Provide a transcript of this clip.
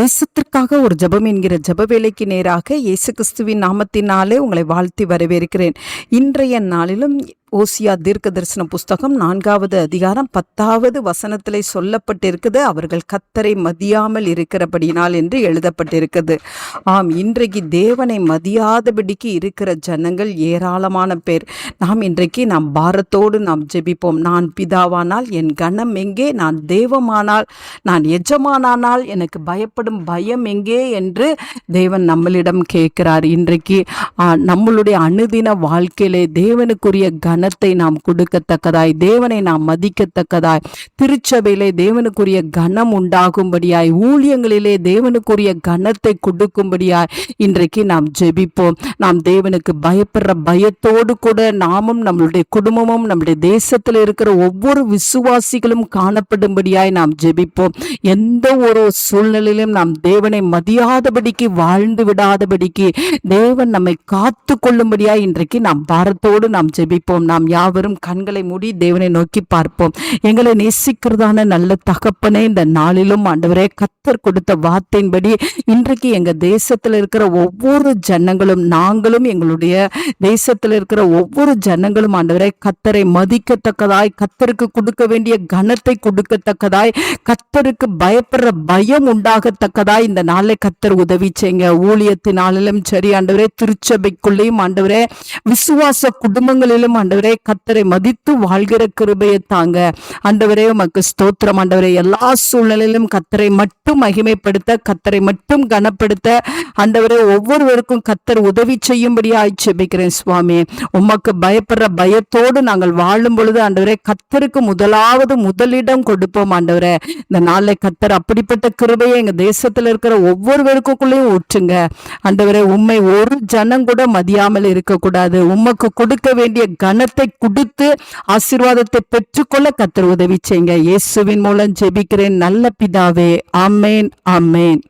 தேசத்திற்காக ஒரு ஜெபம் என்கிற ஜெப வேலைக்கு நேராக இயேசு கிறிஸ்துவின் நாமத்தினாலே உங்களை வாழ்த்தி வரவேற்கிறேன். இன்றைய நாளிலும் ஓசியா தீர்க்க தரிசன புஸ்தகம் நான்காவது அதிகாரம் பத்தாவது வசனத்தில் சொல்லப்பட்டிருக்குது. அவர்கள் கத்தரை மதியாமல் இருக்கிறபடினால் என்று எழுதப்பட்டிருக்குது. ஆம் இன்றைக்கு தேவனை மதியாதபடிக்கு இருக்கிற ஜனங்கள் ஏராளமான பேர். நாம் இன்றைக்கு நாம் பாரத்தோடு நாம் ஜெபிப்போம். நான் பிதாவானால் என் கணம் எங்கே? நான் தேவமானால் நான் எஜமானானால் எனக்கு பயப்படும் பயம் எங்கே? என்று தேவன் நம்மளிடம் கேட்கிறார். இன்றைக்கு நம்மளுடைய அனுதின வாழ்க்கையிலே தேவனுக்குரிய கனத்தை நாம் கொடுக்கத்தக்கதாய் தேவனை நாம் மதிக்கத்தக்கதாய் திருச்சபையிலே தேவனுக்குரிய கனம் உண்டாகும்படியாய் ஊழியங்களிலே தேவனுக்குரிய கனத்தை கொடுக்கும்படியாய் இன்றைக்கு நாம் ஜெபிப்போம். நாம் தேவனுக்கு பயப்படுற பயத்தோடு கூட நாமும் நம்மளுடைய குடும்பமும் நம்முடைய தேசத்தில் இருக்கிற ஒவ்வொரு விசுவாசிகளும் காணப்படும்படியாய் நாம் ஜெபிப்போம். எந்த ஒரு சூழ்நிலையிலும் நாம் தேவனை மதியாதபடிக்கு வாழ்ந்து விடாதபடிக்கு தேவன் நம்மை காத்து கொள்ளும்படியாய் இன்றைக்கு நாம் பாரத்தோடு நாம் ஜெபிப்போம். நாம் யாவரும் கண்களை மூடி தேவனை நோக்கி பார்ப்போம். எங்களை நேசிக்கிறதான நல்ல தகப்பனே இந்த நாளிலும் ஆண்டவரே கத்தர் கொடுத்த வார்த்தையின்படி இன்றைக்கு எங்க தேசத்தில் இருக்கிற ஒவ்வொரு ஜனங்களும் நாங்களும் எங்களுடைய தேசத்தில் இருக்கிற ஒவ்வொரு ஜனங்களும் ஆண்டவரே கத்தரை மதிக்கத்தக்கதாய் கத்தருக்கு கொடுக்க வேண்டிய கனத்தை கொடுக்கத்தக்கதாய் கத்தருக்கு பயப்படுற பயம் உண்டாகத்தக்கதாய் இந்த நாளை கத்தர் உதவி செய்யுங்க. ஊழியத்தினாலும் சரி ஆண்டவரே திருச்சபைக்குள்ளேயும் ஆண்டவரே விசுவாச குடும்பங்களிலும் ஆண்டவரே ஆண்டவரே கத்தரை மதித்து வாழ்கிற கிருபையை தாங்க. ஆண்டவரே உமக்கு ஸ்தோத்திரம். ஆண்டவரே எல்லா சூழ்நிலையிலும் கத்தரை மட்டும் மகிமைப்படுத்த கத்தரை மட்டும் கனப்படுத்த ஆண்டவரே ஒவ்வொருவருக்கும் கத்தர் உதவி செய்யும்படியா ஜெபிக்கிறேன் சுவாமி. உமக்கு பயப்படுற பயத்தோடு நாங்கள் வாழும் பொழுது ஆண்டவரே கத்தருக்கு முதலாவது முதலிடம் கொடுப்போம் ஆண்டவரே. இந்த நாளை கத்தர் அப்படிப்பட்ட கிருபையை எங்க தேசத்துல இருக்கிற ஒவ்வொருவருக்குள்ளேயும் ஊற்றுங்க. ஆண்டவரே உண்மை ஒரு ஜனம் கூட மதியாமல் இருக்கக்கூடாது. உமக்கு கொடுக்க வேண்டிய கன பணத்தை கொடுத்து ஆசீர்வாதத்தை பெற்றுக்கொள்ள கத்தர் உதவி செய்யுங்க. இயேசுவின் மூலம் ஜெபிக்கிறேன். நல்ல பிதாவே. ஆமேன் ஆமேன்.